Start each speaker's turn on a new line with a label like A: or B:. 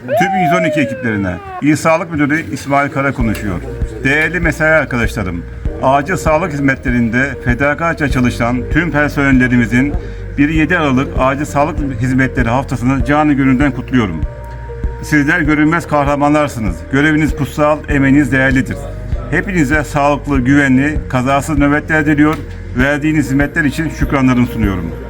A: Tüm 112 ekiplerine, İl Sağlık Müdürü İsmail Kara konuşuyor. Değerli mesai arkadaşlarım, acil sağlık hizmetlerinde fedakarca çalışan tüm personellerimizin 1-7 Aralık Acil Sağlık Hizmetleri Haftasını canı gönülden kutluyorum. Sizler görünmez kahramanlarsınız. Göreviniz kutsal, emeğiniz değerlidir. Hepinize sağlıklı, güvenli, kazasız nöbetler diliyor. Verdiğiniz hizmetler için şükranlarımı sunuyorum.